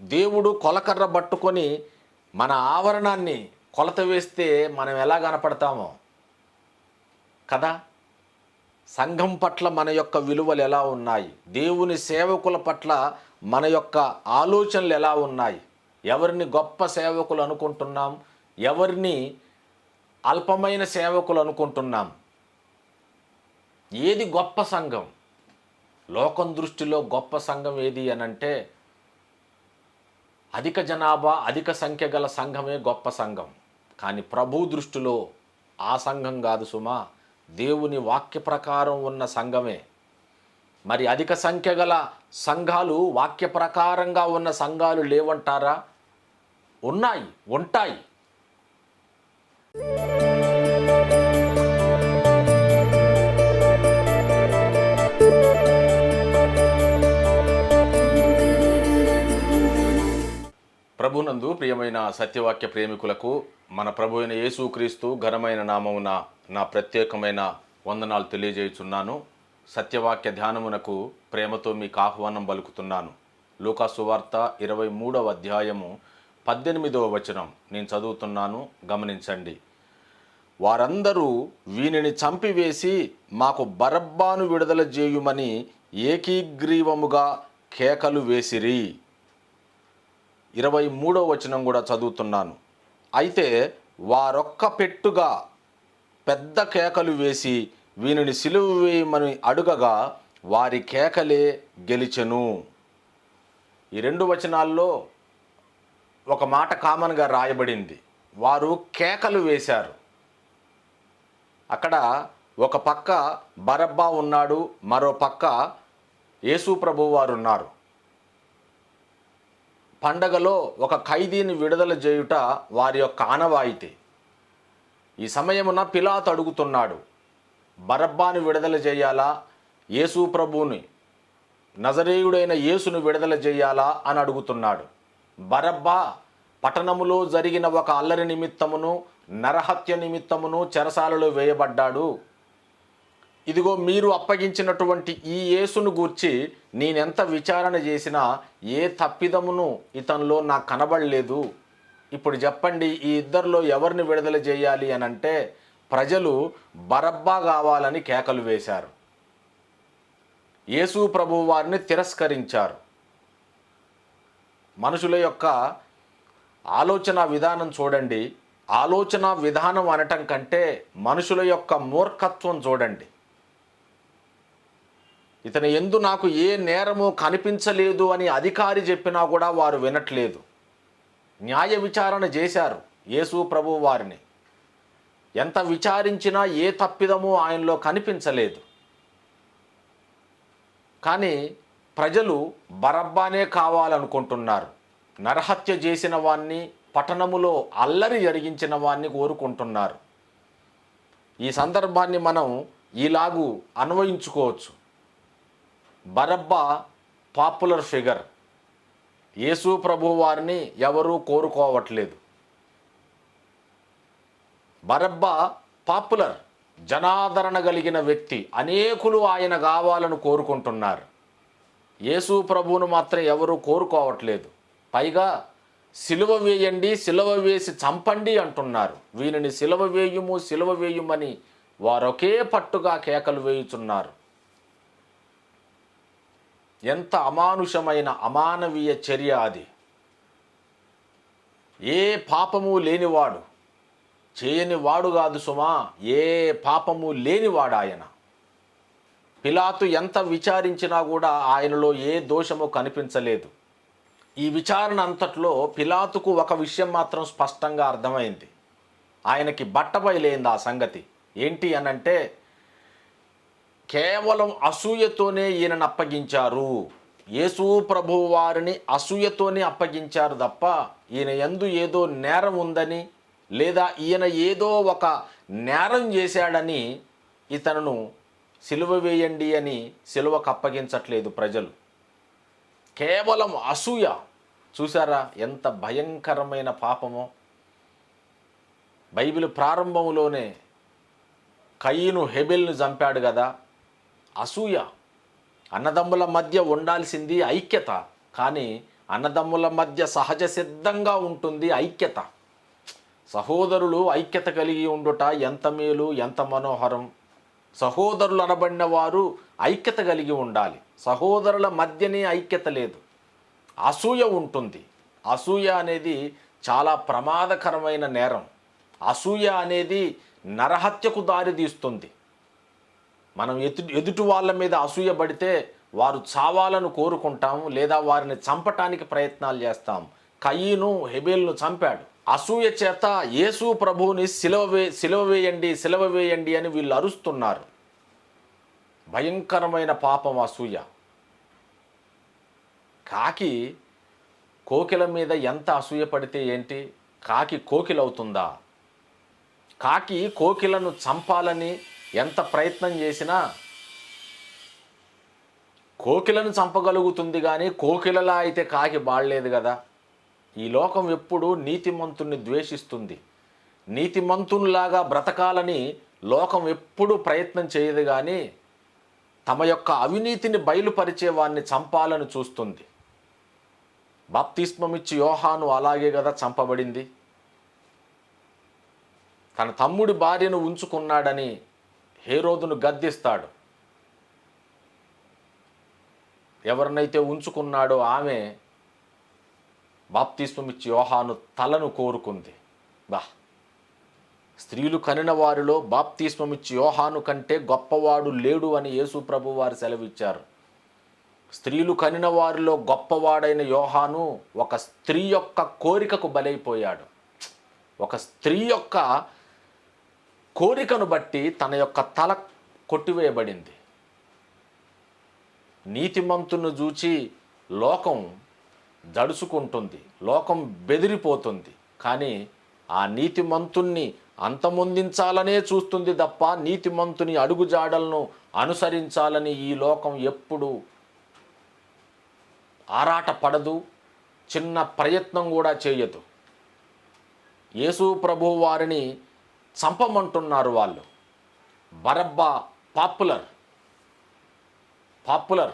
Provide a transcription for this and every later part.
దేవుడు కొలకర్ర పట్టుకొని మన ఆవరణాన్ని కొలత వేస్తే మనం ఎలా కనపడతామో? కదా? సంఘం పట్ల మన యొక్క విలువలు ఎలా ఉన్నాయి? దేవుని సేవకుల పట్ల మన యొక్క ఆలోచనలు ఎలా ఉన్నాయి? ఎవరిని గొప్ప సేవకులు అనుకుంటున్నాం? ఎవరిని అల్పమైన సేవకులు అనుకుంటున్నాం? ఏది గొప్ప సంఘం? లోకం దృష్టిలో గొప్ప సంఘం ఏది అనంటే అధిక జనాభా అధిక సంఖ్య గల సంఘమే గొప్ప సంఘం. కానీ ప్రభు దృష్టిలో ఆ సంఘం కాదు సుమా. దేవుని వాక్య ప్రకారం ఉన్న సంఘమే. మరి అధిక సంఖ్య గల సంఘాలు వాక్య ప్రకారంగా ఉన్న సంఘాలు లేవంటారా? ఉన్నాయి ఉంటాయి. సత్యవాక్య ప్రేమికులకు మన ప్రభు అయిన యేసుక్రీస్తు ఘనమైన నామమున నా ప్రత్యేకమైన వందనాలు తెలియజేయుచున్నాను. సత్యవాక్య ధ్యానమునకు ప్రేమతో మీకు ఆహ్వానం పలుకుతున్నాను. లూకాసువార్త ఇరవై మూడవ అధ్యాయము పద్దెనిమిదవ వచనం నేను చదువుతున్నాను గమనించండి. వారందరూ వీనిని చంపివేసి మాకు బరబ్బాను విడుదల చేయుమని ఏకీగ్రీవముగా కేకలు వేసిరి. ఇరవై మూడో వచనం కూడా చదువుతున్నాను. అయితే వారొక్క పెట్టుగా పెద్ద కేకలు వేసి వీనిని సిలువు వేయమని అడుగగా వారి కేకలే గెలిచెను. ఈ రెండు వచనాల్లో ఒక మాట కామన్గా రాయబడింది. వారు కేకలు వేశారు. అక్కడ ఒక పక్క బరబ్బా ఉన్నాడు మరో పక్క యేసు ప్రభు వారు ఉన్నారు. పండగలో ఒక ఖైదీని విడుదల చేయుట వారి యొక్క ఆనవాయితీ. ఈ సమయమున పిలాతు అడుగుతున్నాడు బరబ్బాని విడుదల చేయాలా? యేసు ప్రభువుని నజరేయుడైన యేసును విడుదల చేయాలా? అని అడుగుతున్నాడు. బరబ్బా పట్టణములో జరిగిన ఒక అల్లరి నిమిత్తమును నరహత్య నిమిత్తమును చెరసాలలో వేయబడ్డాడు. ఇదిగో మీరు అప్పగించినటువంటి ఈ యేసును గూర్చి నేనెంత విచారణ చేసినా ఏ తప్పిదమును ఇతనిలో నాకు కనబడలేదు. ఇప్పుడు చెప్పండి ఈ ఇద్దరిలో ఎవరిని విడుదల చేయాలి అని అంటే ప్రజలు బరబ్బా కావాలని కేకలు వేశారు. యేసు ప్రభు వారిని తిరస్కరించారు. మనుషుల యొక్క ఆలోచన విధానం చూడండి. ఆలోచన విధానం అనటం కంటే మనుషుల యొక్క మూర్ఖత్వం చూడండి. ఇతని ఎందు నాకు ఏ నేరము కనిపించలేదు అని అధికారి చెప్పినా కూడా వారు వినట్లేదు. న్యాయ విచారణ చేశారు యేసు ప్రభు వారిని. ఎంత విచారించినా ఏ తప్పిదము ఆయనలో కనిపించలేదు. కానీ ప్రజలు బరబ్బానే కావాలనుకుంటున్నారు. నరహత్య చేసిన వాణ్ణి పట్టణములో అల్లరి జరిగించిన వాణ్ణి కోరుకుంటున్నారు. ఈ సందర్భాన్ని మనం ఇలాగూ అన్వయించుకోవచ్చు. Barabbas popular figure. యేసు ప్రభు వారిని ఎవరూ కోరుకోవట్లేదు. బరబ్బా పాపులర్ జనాదరణ కలిగిన వ్యక్తి అనేకులు ఆయన కావాలని కోరుకుంటున్నారు. యేసు ప్రభువును మాత్రం ఎవరూ కోరుకోవట్లేదు. పైగా సిలువ వేయండి సిలువ వేసి చంపండి అంటున్నారు. వీనిని సిలువ వేయుము సిలువ వేయుమని వారొకే పట్టుగా కేకలు వేయుచున్నారు. ఎంత అమానుషమైన అమానవీయ చర్య అది. ఏ పాపము లేనివాడు చేయని వాడు కాదు సుమా ఏ పాపము లేనివాడు ఆయన. పిలాతు ఎంత విచారించినా కూడా ఆయనలో ఏ దోషము కనిపించలేదు. ఈ విచారణ అంతట్లో పిలాతుకు ఒక విషయం మాత్రం స్పష్టంగా అర్థమైంది. ఆయనకి బట్టబయలేంది ఆ సంగతి. ఏంటి అనంటే కేవలం అసూయతోనే ఈయనను అప్పగించారు. యేసు ప్రభు వారిని అసూయతోనే అప్పగించారు తప్ప ఈయన ఎందు ఏదో నేరం ఉందని లేదా ఈయన ఏదో ఒక నేరం చేశాడని ఇతను సిలువ వేయండి అని సిలువకు అప్పగించట్లేదు ప్రజలు. కేవలం అసూయ. చూసారా ఎంత భయంకరమైన పాపమో. బైబిల్ ప్రారంభంలోనే కయ్యను హెబిల్ను చంపాడు కదా. అసూయ. అన్నదమ్ముల మధ్య ఉండాల్సింది ఐక్యత. కానీ అన్నదమ్ముల మధ్య సహజ సిద్ధంగా ఉంటుంది ఐక్యత. సహోదరులు ఐక్యత కలిగి ఉండుట ఎంత మేలు ఎంత మనోహరం. సహోదరులు అనబడిన వారు ఐక్యత కలిగి ఉండాలి. సహోదరుల మధ్యనే ఐక్యత లేదు. అసూయ ఉంటుంది. అసూయ అనేది చాలా ప్రమాదకరమైన నేరం. అసూయ అనేది నరహత్యకు దారితీస్తుంది. మనం ఎదు ఎదుటి వాళ్ళ మీద అసూయబడితే వారు చావాలను కోరుకుంటాం లేదా వారిని చంపటానికి ప్రయత్నాలు చేస్తాం. కయ్యను హెబేల్ను చంపాడు. అసూయ చేత యేసు ప్రభువుని సిలవ వే సిలవ వేయండి సిలవ వేయండి అని వీళ్ళు అరుస్తున్నారు. భయంకరమైన పాపం అసూయ. కాకి కోకిల మీద ఎంత అసూయ పడితే ఏంటి? కాకి కోకిలవుతుందా? కాకి కోకిలను చంపాలని ఎంత ప్రయత్నం చేసినా కోకిలను చంపగలుగుతుంది కానీ కోకిలలా అయితే కాకి బాడలేదు కదా. ఈ లోకం ఎప్పుడు నీతిమంతుణ్ణి ద్వేషిస్తుంది. నీతిమంతునిలాగా బ్రతకాలని లోకం ఎప్పుడు ప్రయత్నం చేయదు కానీ తమ యొక్క అవినీతిని బయలుపరిచే వారిని చంపాలని చూస్తుంది. బాప్తిస్మమిచ్చి యోహాను అలాగే కదా చంపబడింది. తన తమ్ముడి భార్యను ఉంచుకున్నాడని హేరోదును గద్దిస్తాడు. ఎవరినైతే ఉంచుకున్నాడో ఆమె బాప్తిస్మమిచ్చి యోహాను తలను కోరుకుంది. బా. స్త్రీలు కనిన వారిలో బాప్తిస్మమిచ్చి యోహాను కంటే గొప్పవాడు లేడు అని యేసు ప్రభు వారు సెలవిచ్చారు. స్త్రీలు కనిన వారిలో గొప్పవాడైన యోహాను ఒక స్త్రీ యొక్క కోరికకు బలైపోయాడు. ఒక స్త్రీ యొక్క కోరికను బట్టి తన యొక్క తల కొట్టివేయబడింది. నీతిమంతును చూచి లోకం దడుచుకుంటుంది లోకం బెదిరిపోతుంది. కానీ ఆ నీతిమంతుణ్ణి అంతమొందించాలనే చూస్తుంది తప్ప నీతిమంతుని అడుగుజాడలను అనుసరించాలని ఈ లోకం ఎప్పుడు ఆరాట పడదు చిన్న ప్రయత్నం కూడా చేయదు. యేసు ప్రభు వారిని చంపమంటున్నారు వాళ్ళు. Barabbas popular. పాపులర్.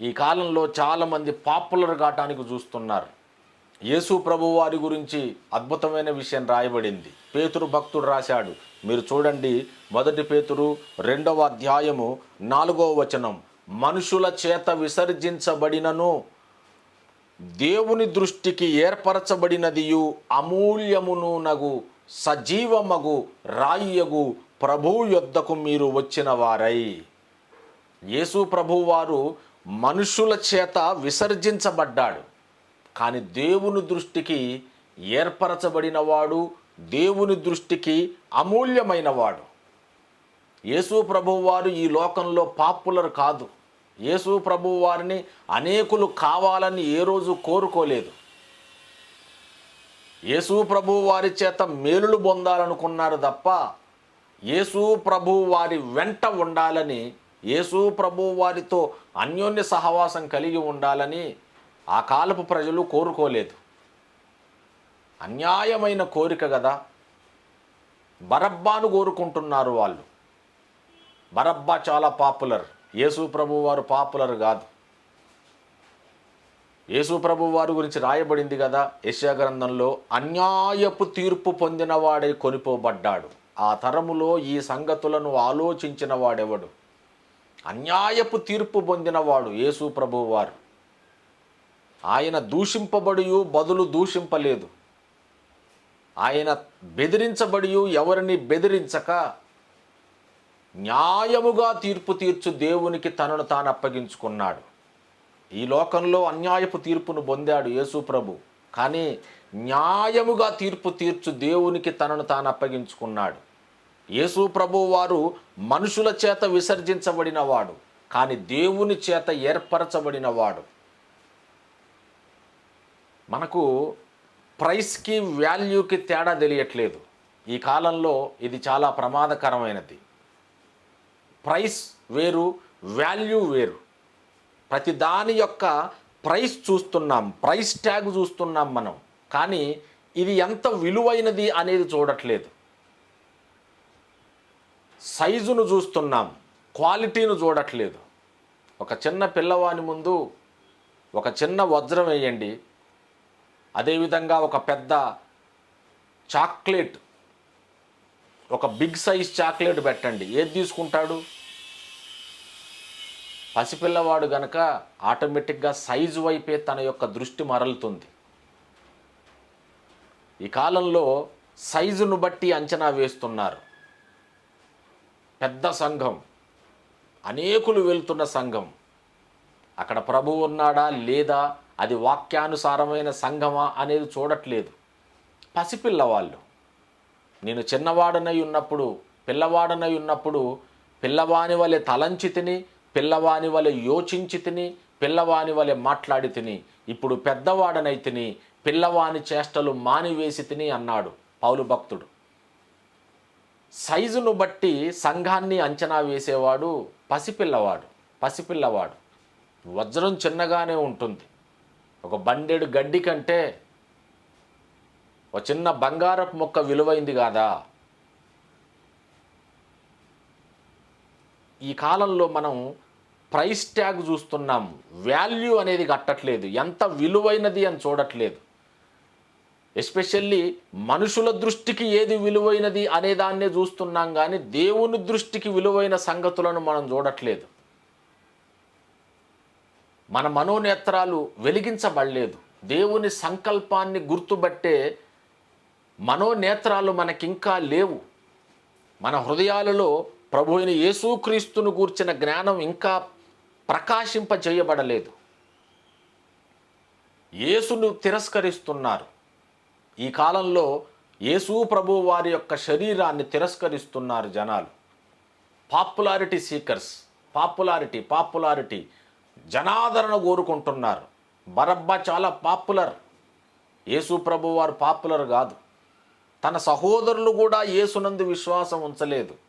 ఈ కాలంలో చాలామంది పాపులర్ కావటానికి చూస్తున్నారు. యేసు ప్రభు వారి గురించి అద్భుతమైన విషయం రాయబడింది. పేతురు భక్తుడు రాశాడు. మీరు చూడండి మొదటి పేతురు రెండవ అధ్యాయము నాలుగవ వచనం. మనుషుల చేత విసర్జించబడినను దేవుని దృష్టికి ఏర్పరచబడినదియు అమూల్యమును నగు. సజీవమగు రాయ్యగు ప్రభు యొద్దకు మీరు వచ్చిన వారై. యేసు ప్రభువారు మనుషుల చేత విసర్జించబడ్డాడు. కానీ దేవుని దృష్టికి ఏర్పరచబడినవాడు దేవుని దృష్టికి అమూల్యమైనవాడు. యేసు ప్రభువారు ఈ లోకంలో పాపులర్ కాదు. యేసు ప్రభువారిని అనేకులు కావాలని ఏ రోజు కోరుకోలేదు. యేసు ప్రభు వారి చేత మేలులు పొందాలనుకున్నారు తప్ప యేసు ప్రభు వారి వెంట ఉండాలని యేసు ప్రభు వారితో అన్యోన్య సహవాసం కలిగి ఉండాలని ఆ కాలపు ప్రజలు కోరుకోలేదు. అన్యాయమైన కోరిక కదా. బరబ్బాను కోరుకుంటున్నారు వాళ్ళు. బరబ్బా చాలా పాపులర్. యేసు ప్రభు వారు పాపులర్ కాదు. యేసు ప్రభు వారి గురించి రాయబడింది కదా యెషయా గ్రంథంలో అన్యాయపు తీర్పు పొందిన వాడే కొనిపోబడ్డాడు. ఆ తరములో ఈ సంగతులను ఆలోచించిన వాడెవడు? అన్యాయపు తీర్పు పొందినవాడు యేసు ప్రభు వారు. ఆయన దూషింపబడియు బదులు దూషింపలేదు. ఆయన బెదిరించబడియు ఎవరిని బెదిరించక న్యాయముగా తీర్పు తీర్చు దేవునికి తనను తాను అప్పగించుకున్నాడు ఈ లోకంలో అన్యాయపు తీర్పును పొందాడు యేసు ప్రభు. కానీ న్యాయముగా తీర్పు తీర్చు దేవునికి తనను తాను అప్పగించుకున్నాడు. యేసు ప్రభు వారు మనుషుల చేత విసర్జించబడినవాడు కానీ దేవుని చేత ఏర్పరచబడినవాడు. మనకు ప్రైస్కి వాల్యూకి తేడా తెలియట్లేదు. ఈ కాలంలో ఇది చాలా ప్రమాదకరమైనది. ప్రైస్ వేరు వాల్యూ వేరు. ప్రతి దాని యొక్క ప్రైస్ చూస్తున్నాం ప్రైస్ ట్యాగ్ చూస్తున్నాం మనం. కానీ ఇది ఎంత విలువైనది అనేది చూడట్లేదు. సైజును చూస్తున్నాం క్వాలిటీను చూడట్లేదు. ఒక చిన్న పిల్లవాని ముందు ఒక చిన్న వజ్రం వేయండి. అదేవిధంగా ఒక పెద్ద చాక్లెట్ ఒక బిగ్ సైజ్ చాక్లెట్ పెట్టండి. ఏది తీసుకుంటాడు? పసిపిల్లవాడు గనక ఆటోమేటిక్గా సైజు వైపే తన యొక్క దృష్టి మరలుతుంది. ఈ కాలంలో సైజును బట్టి అంచనా వేస్తున్నారు. పెద్ద సంఘం అనేకులు వెళ్తున్న సంఘం. అక్కడ ప్రభు ఉన్నాడా లేదా అది వాక్యానుసారమైన సంఘమా అనేది చూడట్లేదు. పసిపిల్లవాళ్ళు నేను చిన్నవాడనై ఉన్నప్పుడు పిల్లవాడనై ఉన్నప్పుడు పిల్లవాని వలె తలంచి తిని పిల్లవాని వలె యోచించి తిని పిల్లవాని వలె మాట్లాడి తిని ఇప్పుడు పెద్దవాడనై తిని పిల్లవాని చేష్టలు మానివేసి తిని అన్నాడు పౌలు భక్తుడు. సైజును బట్టి సంఘాన్ని అంచనా వేసేవాడు పసిపిల్లవాడు పసిపిల్లవాడు. వజ్రం చిన్నగానే ఉంటుంది. ఒక బండెడు గడ్డి కంటే ఒక చిన్న బంగారపు మొక్క విలువైంది కాదా? ఈ కాలంలో మనం ప్రైస్ ట్యాగ్ చూస్తున్నాం. వాల్యూ అనేది కట్టట్లేదు. ఎంత విలువైనది అని చూడట్లేదు. ఎస్పెషల్లీ మనుషుల దృష్టికి ఏది విలువైనది అనే దాన్నే చూస్తున్నాం కానీ దేవుని దృష్టికి విలువైన సంగతులను మనం చూడట్లేదు. మన మనోనేత్రాలు వెలిగించబడలేదు. దేవుని సంకల్పాన్ని గుర్తుబట్టే మనోనేత్రాలు మనకింకా లేవు. మన హృదయాలలో ప్రభు అయిన యేసుక్రీస్తును గూర్చిన జ్ఞానం ఇంకా ప్రకాశింపజేయబడలేదు. యేసును తిరస్కరిస్తున్నారు. ఈ కాలంలో యేసు ప్రభు వారి యొక్క శరీరాన్ని తిరస్కరిస్తున్నారు జనాలు. పాపులారిటీ సీకర్స్ పాపులారిటీ పాపులారిటీ జనాదరణ కోరుకుంటున్నారు. బరబ్బా చాలా పాపులర్. యేసు ప్రభు వారు పాపులర్ కాదు. తన సహోదరులు కూడా యేసునందు విశ్వాసం ఉంచలేదు.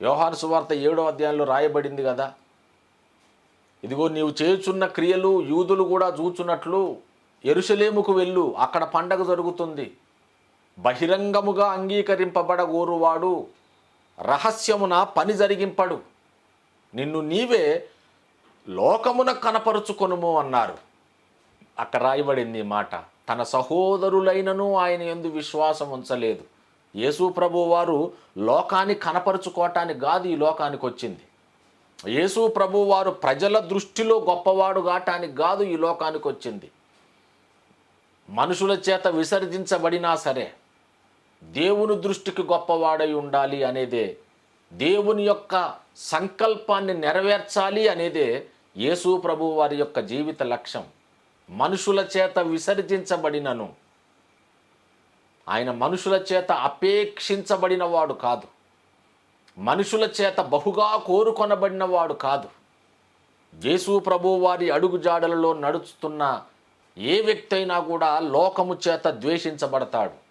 వ్యవహార సువార్త ఏడో అధ్యాయంలో రాయబడింది కదా. ఇదిగో నీవు చేయుచున్న క్రియలు యూదులు కూడా చూచున్నట్లు ఎరుసలేముకు వెళ్ళు అక్కడ పండగ జరుగుతుంది. బహిరంగముగా అంగీకరింపబడగోరువాడు రహస్యమున పని జరిగింపడు. నిన్ను నీవే లోకమున కనపరుచుకొనుము అన్నారు. అక్కడ రాయబడింది మాట తన సహోదరులైనను ఆయన ఎందు విశ్వాసం ఉంచలేదు. యేసు ప్రభు వారు లోకాన్ని కనపరుచుకోవటానికి కాదు ఈ లోకానికి వచ్చింది. యేసు ప్రభు వారు ప్రజల దృష్టిలో గొప్పవాడు కావటానికి కాదు ఈ లోకానికి వచ్చింది. మనుషుల చేత విసర్జించబడినా సరే దేవుని దృష్టికి గొప్పవాడై ఉండాలి అనేదే దేవుని యొక్క సంకల్పాన్ని నెరవేర్చాలి అనేదే యేసు ప్రభు వారి యొక్క జీవిత లక్ష్యం. మనుషుల చేత విసర్జించబడినను ఆయన మనుషుల చేత అపేక్షించబడినవాడు కాదు. మనుషుల చేత బహుగా కోరుకొనబడినవాడు కాదు. యేసు ప్రభు వారి అడుగుజాడలలో నడుస్తున్న ఏ వ్యక్తి అయినా కూడా లోకము చేత ద్వేషించబడతాడు.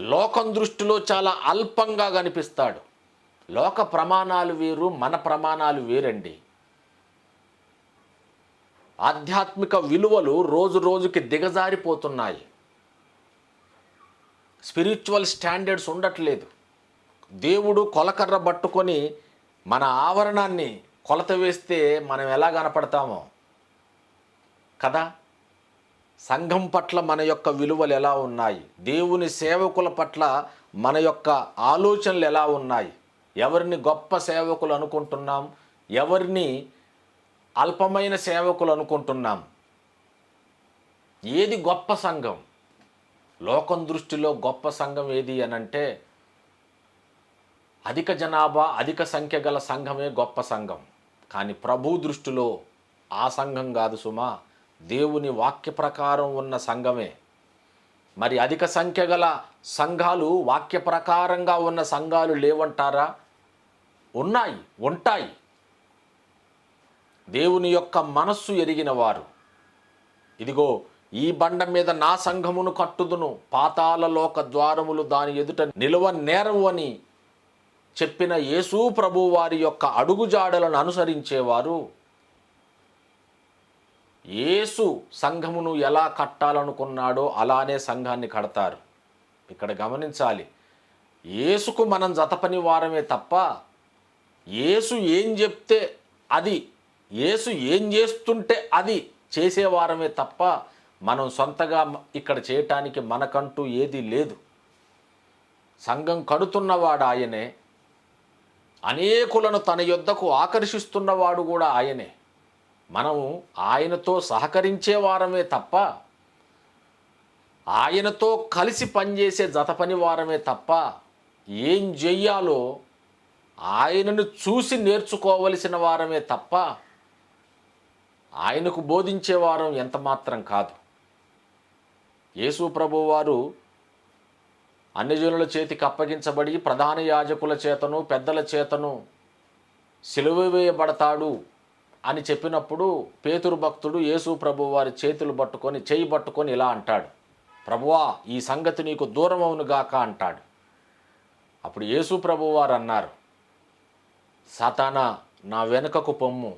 లోకం దృష్టిలో చాలా అల్పంగా కనిపిస్తాడు. లోక ప్రమాణాలు వేరు మన ప్రమాణాలు వేరండి. ఆధ్యాత్మిక విలువలు రోజు రోజుకి దిగజారిపోతున్నాయి. స్పిరిచువల్ స్టాండర్డ్స్ ఉండట్లేదు. దేవుడు కొలకర్ర పట్టుకొని మన ఆవరణాన్ని కొలత వేస్తే మనం ఎలా కనపడతామో? కదా? సంఘం పట్ల మన యొక్క విలువలు ఎలా ఉన్నాయి? దేవుని సేవకుల పట్ల మన యొక్క ఆలోచనలు ఎలా ఉన్నాయి? ఎవరిని గొప్ప సేవకులు అనుకుంటున్నాం? ఎవరిని అల్పమైన సేవకులు అనుకుంటున్నాం? ఏది గొప్ప సంఘం? లోకం దృష్టిలో గొప్ప సంఘం ఏది అని అంటే అధిక జనాభా అధిక సంఖ్య గల సంఘమే గొప్ప సంఘం. కానీ ప్రభు దృష్టిలో ఆ సంఘం కాదు సుమా. దేవుని వాక్య ప్రకారం ఉన్న సంఘమే. మరి అధిక సంఖ్య గల సంఘాలు వాక్య ప్రకారంగా ఉన్న సంఘాలు లేవంటారా? ఉన్నాయి ఉంటాయి. దేవుని యొక్క మనస్సు ఎరిగిన వారు. ఇదిగో ఈ బండ మీద నా సంఘమును కట్టుదును. పాతాల లోక ద్వారములు దాని ఎదుట నిలువ నేరవు అని చెప్పిన యేసు ప్రభు వారి యొక్క అడుగుజాడలను అనుసరించేవారు. యేసు సంఘమును ఎలా కట్టాలనుకున్నాడో అలానే సంఘాన్ని కడతారు. ఇక్కడ గమనించాలి. యేసుకు మనం జతపని వారమే తప్ప యేసు ఏం చెప్తే అది యేసు ఏం చేస్తుంటే అది చేసేవారమే తప్ప మనం సొంతగా ఇక్కడ చేయటానికి మనకంటూ ఏదీ లేదు. సంఘం కడుతున్నవాడు ఆయనే. అనేకులను తన యొద్దకు ఆకర్షిస్తున్నవాడు కూడా ఆయనే. మనము ఆయనతో సహకరించే వారమే తప్ప ఆయనతో కలిసి పనిచేసే జత పని వారమే తప్ప ఏం చెయ్యాలో ఆయనను చూసి నేర్చుకోవలసిన వారమే తప్ప ఆయనకు బోధించే వారం ఎంత మాత్రం కాదు. యేసు ప్రభు వారు అన్యజనుల చేతికి అప్పగించబడి ప్రధాన యాజకుల చేతను పెద్దల చేతను సిలువ వేయబడతాడు అని చెప్పినప్పుడు పేతురు భక్తుడు యేసు ప్రభు వారి చేతులు పట్టుకొని చేయి పట్టుకొని ఇలా అంటాడు. ప్రభువా ఈ సంగతి నీకు దూరం అవునుగాక అంటాడు. అప్పుడు యేసు ప్రభు వారు అన్నారు సాతానా నా వెనుకకు పొమ్ము.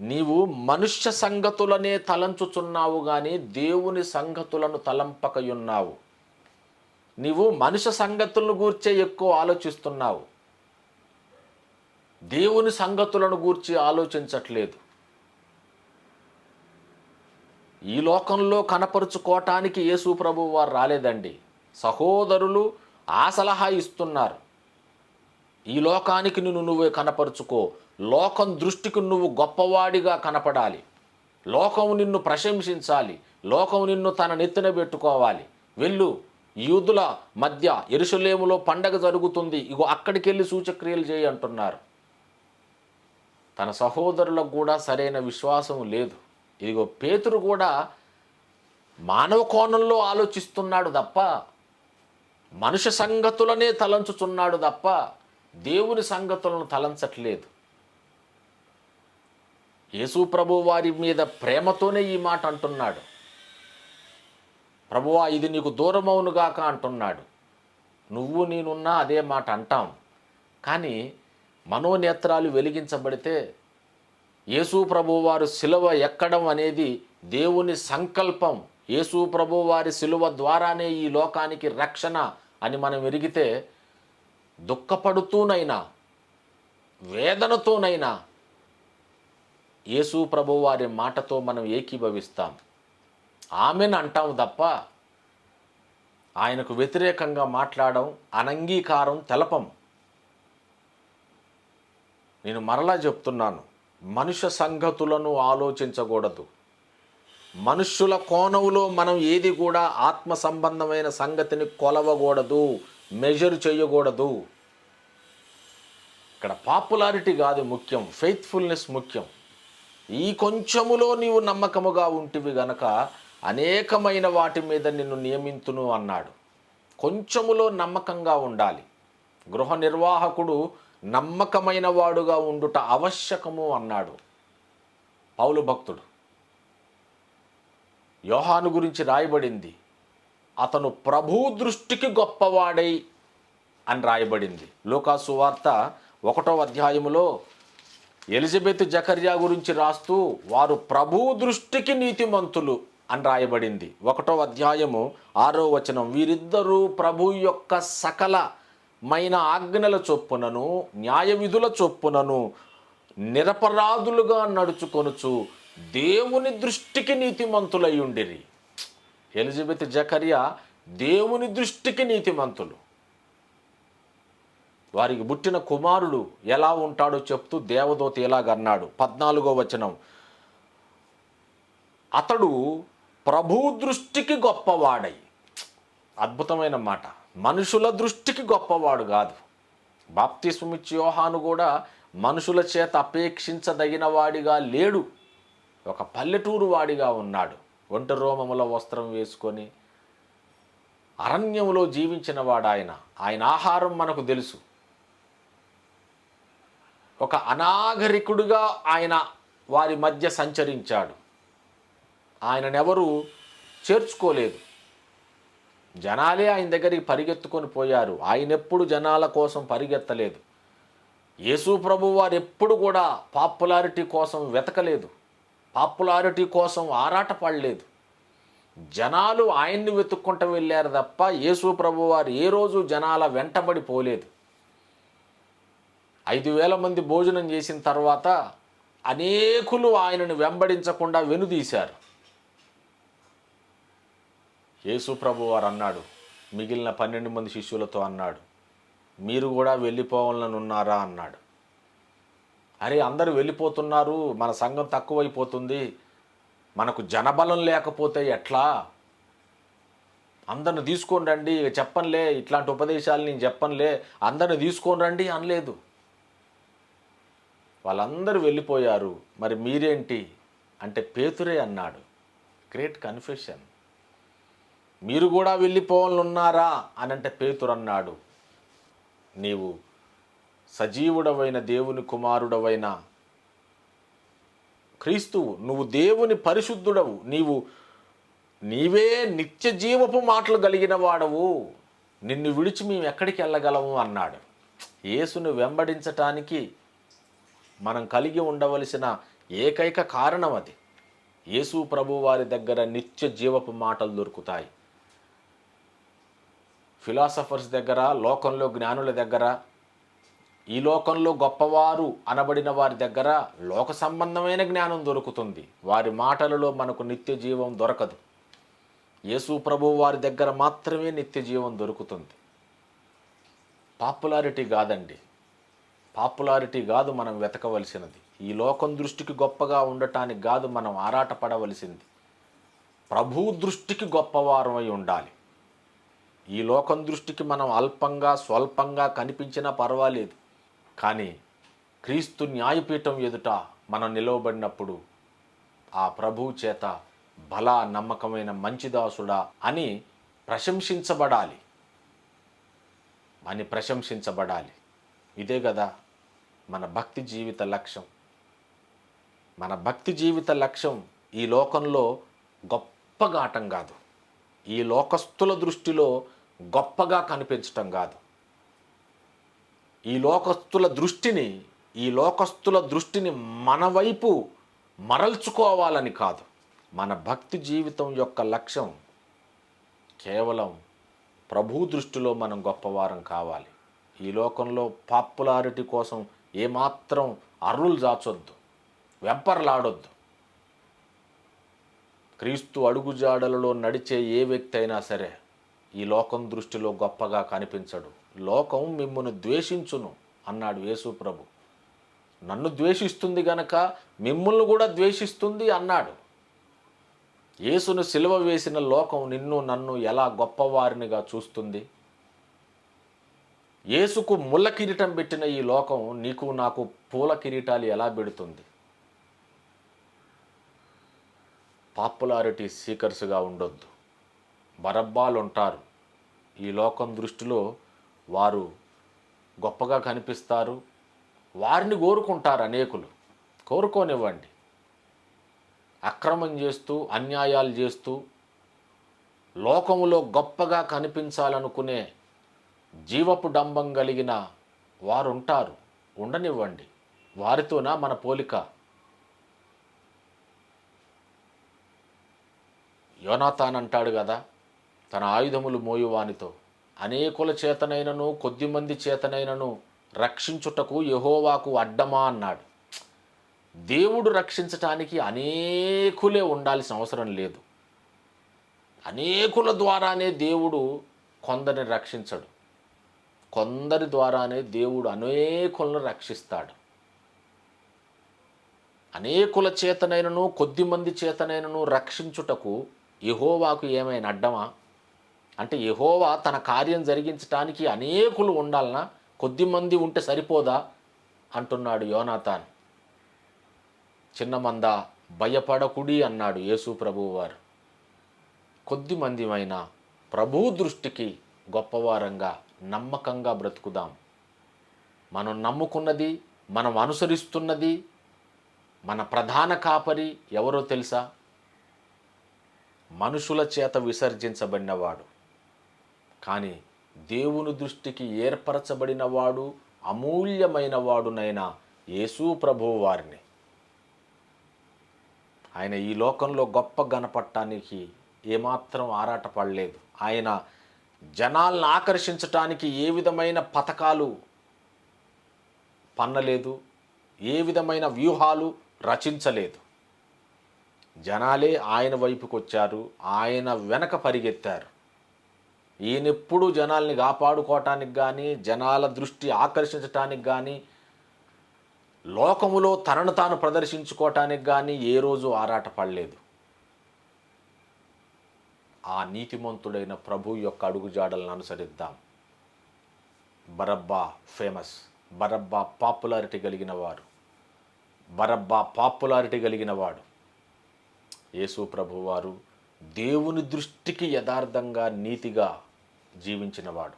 నీవు మనుష్య సంగతులనే తలంచుచున్నావు కానీ దేవుని సంగతులను తలంపకయున్నావు. నీవు మనుష్య సంగతులను గూర్చే ఎక్కువ ఆలోచిస్తున్నావు. దేవుని సంగతులను గూర్చి ఆలోచించట్లేదు. ఈ లోకంలో కనపరుచుకోవటానికి యేసు ప్రభు వారు రాలేదండి. సహోదరులు ఆ సలహా ఇస్తున్నారు. ఈ లోకానికి నిన్ను నువ్వే కనపరుచుకో. లోకం దృష్టికి నువ్వు గొప్పవాడిగా కనపడాలి. లోకం నిన్ను ప్రశంసించాలి. లోకం నిన్ను తన నెత్తిన పెట్టుకోవాలి. వెళ్ళు. యూదుల మధ్య ఎరుసలేములో పండగ జరుగుతుంది. ఇగో అక్కడికి వెళ్ళి సూచక్రియలు చేయి అంటున్నారు. తన సహోదరులకు కూడా సరైన విశ్వాసం లేదు. ఇదిగో పేతురు కూడా మానవ కోణంలో ఆలోచిస్తున్నాడు తప్ప మనుష్య సంగతులనే తలంచుచున్నాడు తప్ప దేవుని సంగతులను తలంచట్లేదు. యేసు ప్రభు వారి మీద ప్రేమతోనే ఈ మాట అంటున్నాడు. ప్రభువా ఇది నీకు దూరమవునుగాక అంటున్నాడు. నువ్వు నేనున్నా అదే మాట అంటాం. కానీ మనోనేత్రాలు వెలిగించబడితే యేసు ప్రభువారు శిలువ ఎక్కడం అనేది దేవుని సంకల్పం. యేసు ప్రభువారి శిలువ ద్వారానే ఈ లోకానికి రక్షణ అని మనం ఎరిగితే దుఃఖపడుతూనైనా వేదనతోనైనా యేసు ప్రభు వారి మాటతో మనం ఏకీభవిస్తాం. ఆమెను అంటాం తప్ప ఆయనకు వ్యతిరేకంగా మాట్లాడడం అనంగీకారం తెలపం. నేను మరలా చెప్తున్నాను మనుష్య సంగతులను ఆలోచించకూడదు. మనుష్యుల కోణంలో మనం ఏది కూడా ఆత్మ సంబంధమైన సంగతిని కొలవకూడదు మెజర్ చేయకూడదు. ఇక్కడ పాపులారిటీ కాదు ముఖ్యం ఫెయిత్ఫుల్నెస్ ముఖ్యం. ఈ కొంచెములో నీవు నమ్మకముగా ఉంటివి గనక అనేకమైన వాటి మీద నిన్ను నియమింతును అన్నాడు. కొంచెములో నమ్మకంగా ఉండాలి. గృహ నిర్వాహకుడు నమ్మకమైన వాడుగా ఉండుట ఆవశ్యకము అన్నాడు పౌలు భక్తుడు. యోహాను గురించి రాయబడింది. అతను ప్రభు దృష్టికి గొప్పవాడై అని రాయబడింది. లోకాసు వార్త ఒకటో అధ్యాయములో ఎలిజబెత్ జకర్యా గురించి రాస్తూ వారు ప్రభు దృష్టికి నీతిమంతులు అని రాయబడింది. ఒకటో అధ్యాయము ఆరో వచనం వీరిద్దరూ ప్రభు యొక్క సకలమైన ఆజ్ఞల చొప్పునను న్యాయ విధుల చొప్పునను నిరపరాధులుగా నడుచుకొనుచు దేవుని దృష్టికి నీతిమంతులై ఉండిరి. ఎలిజబెత్ జకర్యా దేవుని దృష్టికి నీతిమంతులు. వారికి పుట్టిన కుమారుడు ఎలా ఉంటాడో చెప్తూ దేవదూత ఇలాగన్నాడు పద్నాలుగో వచనం. అతడు ప్రభు దృష్టికి గొప్పవాడై. అద్భుతమైన మాట. మనుషుల దృష్టికి గొప్పవాడు కాదు. బాప్తిస్మిచ్చి యోహాను కూడా మనుషుల చేత అపేక్షించదగిన వాడిగా లేడు. ఒక పల్లెటూరు వాడిగా ఉన్నాడు. ఒంటి రోమముల వస్త్రం వేసుకొని అరణ్యంలో జీవించిన వాడు ఆయన ఆయన ఆహారం మనకు తెలుసు. ఒక అనాగరికుడుగా ఆయన వారి మధ్య సంచరించాడు. ఆయననెవరు చేర్చుకోలేదు. జనాలే ఆయన దగ్గరికి పరిగెత్తుకొని పోయారు. ఆయన ఎప్పుడు జనాల కోసం పరిగెత్తలేదు. యేసు ప్రభు వారు ఎప్పుడు కూడా పాపులారిటీ కోసం వెతకలేదు. పాపులారిటీ కోసం ఆరాటపడలేదు జనాలు ఆయన్ని వెతుక్కుంటూ వెళ్ళారు తప్ప యేసు ప్రభు వారు ఏ రోజు జనాల వెంటబడి పోలేదు. ఐదు వేల మంది భోజనం చేసిన తర్వాత అనేకులు ఆయనను వెంబడించకుండా వెనుదీశారు. యేసు ప్రభు వారు అన్నాడు మిగిలిన పన్నెండు మంది శిష్యులతో అన్నాడు మీరు కూడా వెళ్ళిపోవాలని ఉన్నారా అన్నాడు. అరే అందరూ వెళ్ళిపోతున్నారు మన సంఘం తక్కువైపోతుంది మనకు జనబలం లేకపోతే ఎట్లా? అందరిని తీసుకొని రండి ఇక చెప్పనులే ఇట్లాంటి ఉపదేశాలు నేను చెప్పనులే అందరిని తీసుకొని రండి అనలేదు. వాళ్ళందరూ వెళ్ళిపోయారు. మరి మీరేంటి? అంటే పేతురే అన్నాడు. Great confession. మీరు కూడా వెళ్ళిపోవాలన్నారా అని అంటే పేతురు అన్నాడు. నీవు సజీవుడవైన దేవుని కుమారుడవైన క్రీస్తువు నువ్వు దేవుని పరిశుద్ధుడవు. నీవు నీవే నిత్య జీవపు మాటలు కలిగిన వాడవు. నిన్ను విడిచి మేము ఎక్కడికి వెళ్ళగలము? అన్నాడు. యేసును వెంబడించటానికి మనం కలిగి ఉండవలసిన ఏకైక కారణం అది. యేసు ప్రభు వారి దగ్గర నిత్య జీవపు మాటలు దొరుకుతాయి. ఫిలాసఫర్స్ దగ్గర లోకంలో జ్ఞానుల దగ్గర ఈ లోకంలో గొప్పవారు అనబడిన వారి దగ్గర లోక సంబంధమైన జ్ఞానం దొరుకుతుంది. వారి మాటలలో మనకు నిత్య జీవం దొరకదు. యేసు ప్రభు వారి దగ్గర మాత్రమే నిత్య జీవం దొరుకుతుంది. పాపులారిటీ కాదండి. పాపులారిటీ కాదు మనం వెతకవలసినది. ఈ లోకం దృష్టికి గొప్పగా ఉండటానికి కాదు మనం ఆరాటపడవలసింది. ప్రభు దృష్టికి గొప్పవారమై ఉండాలి. ఈ లోకం దృష్టికి మనం అల్పంగా స్వల్పంగా కనిపించినా పర్వాలేదు. కానీ క్రీస్తు న్యాయపీఠం ఎదుట మనం నిలవబడినప్పుడు ఆ ప్రభువు చేత బల నమ్మకమైన మంచిదాసుడా అని ప్రశంసించబడాలి. అని ప్రశంసించబడాలి. ఇదే కదా మన భక్తి జీవిత లక్ష్యం. మన భక్తి జీవిత లక్ష్యం ఈ లోకంలో గొప్పగా ఆటం కాదు. ఈ లోకస్తుల దృష్టిలో గొప్పగా కనిపించటం కాదు. ఈ లోకస్తుల దృష్టిని ఈ లోకస్తుల దృష్టిని మన వైపు మరల్చుకోవాలని కాదు. మన భక్తి జీవితం యొక్క లక్ష్యం కేవలం ప్రభు దృష్టిలో మనం గొప్పవారం కావాలి. ఈ లోకంలో పాపులారిటీ కోసం ఏమాత్రం అర్రులు దాచొద్దు వెంపర్లాడొద్దు. క్రీస్తు అడుగుజాడలలో నడిచే ఏ వ్యక్తి అయినా సరే ఈ లోకం దృష్టిలో గొప్పగా కనిపించడు. లోకం మిమ్మల్ని ద్వేషించును అన్నాడు యేసు ప్రభు. నన్ను ద్వేషిస్తుంది గనక మిమ్మల్ని కూడా ద్వేషిస్తుంది అన్నాడు. యేసును సిలువ వేసిన లోకం నిన్ను నన్ను ఎలా గొప్పవారినిగా చూస్తుంది? యేసుకు ముళ్ళ కిరీటం పెట్టిన ఈ లోకం నీకు నాకు పూల కిరీటాలు ఎలా పెడుతుంది? పాపులారిటీ సీకర్స్గా ఉండొద్దు. బరబ్బాలు ఉంటారు ఈ లోకం దృష్టిలో వారు గొప్పగా కనిపిస్తారు. వారిని కోరుకుంటారు అనేకులు. కోరుకోనివ్వండి. అక్రమం చేస్తూ అన్యాయాలు చేస్తూ లోకములో గొప్పగా కనిపించాలనుకునే జీవపు డంబం కలిగిన వారుంటారు. ఉండనివ్వండి. వారితోనా మన పోలిక? యోనాథాన్ అంటాడు కదా తన ఆయుధములు మోయువానితో అనేకుల చేతనైనను కొద్దిమంది చేతనైనను రక్షించుటకు యహోవాకు అడ్డమా అన్నాడు. దేవుడు రక్షించటానికి అనేకులే ఉండాల్సిన అవసరం లేదు. అనేకుల ద్వారానే దేవుడు కొందరిని రక్షించడు. కొందరి ద్వారానే దేవుడు అనేకులను రక్షిస్తాడు. అనేకుల చేతనైనను కొద్దిమంది చేతనైనను రక్షించుటకు యహోవాకు ఏమైనా అడ్డమా? అంటే యహోవా తన కార్యం జరిగించటానికి అనేకులు ఉండాలనా? కొద్దిమంది ఉంటే సరిపోదా? అంటున్నాడు యోనాథాన్ చిన్న మంద భయపడకుడి అన్నాడు యేసు ప్రభువారు కొద్ది మందిమైనా ప్రభు దృష్టికి గొప్పవారంగా నమ్మకంగా బ్రతుకుదాం. మనం నమ్ముకున్నది మనం అనుసరిస్తున్నది మన ప్రధాన కాపరి ఎవరో తెలుసా? మనుషుల చేత విసర్జించబడినవాడు. కానీ దేవుని దృష్టికి ఏర్పరచబడినవాడు అమూల్యమైన వాడునైన యేసు ప్రభువు వారిని. ఆయన ఈ లోకంలో గొప్ప గణపట్టానికి ఏమాత్రం ఆరాటపడలేదు. ఆయన జనాలను ఆకర్షించటానికి ఏ విధమైన పథకాలు పన్నలేదు ఏ విధమైన వ్యూహాలు రచించలేదు. జనాలే ఆయన వైపుకి వచ్చారు ఆయన వెనక పరిగెత్తారు. ఈయనెప్పుడు జనాల్ని కాపాడుకోవటానికి కానీ జనాల దృష్టి ఆకర్షించటానికి కానీ లోకములో తనను తాను ప్రదర్శించుకోవటానికి కానీ ఏ రోజు ఆరాటపడలేదు. ఆ నీతిమంతుడైన ప్రభు యొక్క అడుగుజాడలను అనుసరిద్దాం. Barabbas famous. బరబ్బా పాపులారిటీ కలిగిన వారు బరబ్బా పాపులారిటీ కలిగిన వాడు. యేసు ప్రభు వారు దేవుని దృష్టికి యథార్థంగా నీతిగా జీవించినవాడు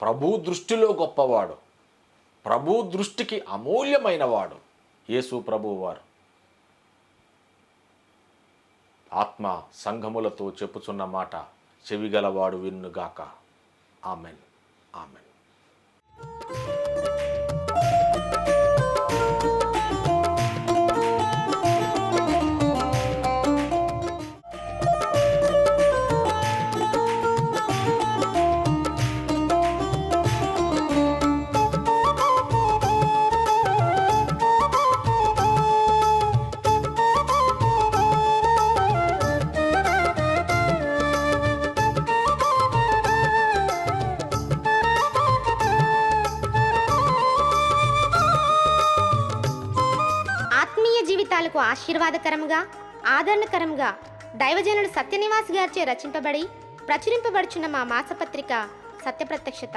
ప్రభు దృష్టిలో గొప్పవాడు. ప్రభు దృష్టికి అమూల్యమైనవాడు యేసు ప్రభువారు వారు ఆత్మ సంఘములతో చెప్పుచున్న మాట చెవిగలవాడు విన్నుగాక. ఆమెన్. ఆమెన్. ఆత్మీయ ఆశీర్వాదకరంగా ఆదరణకరంగా దైవజనుడు సత్యనివాస్ గారిచే రచింపబడి ప్రచురింపబడుచున్న మా మాసపత్రిక సత్యప్రత్యక్షత.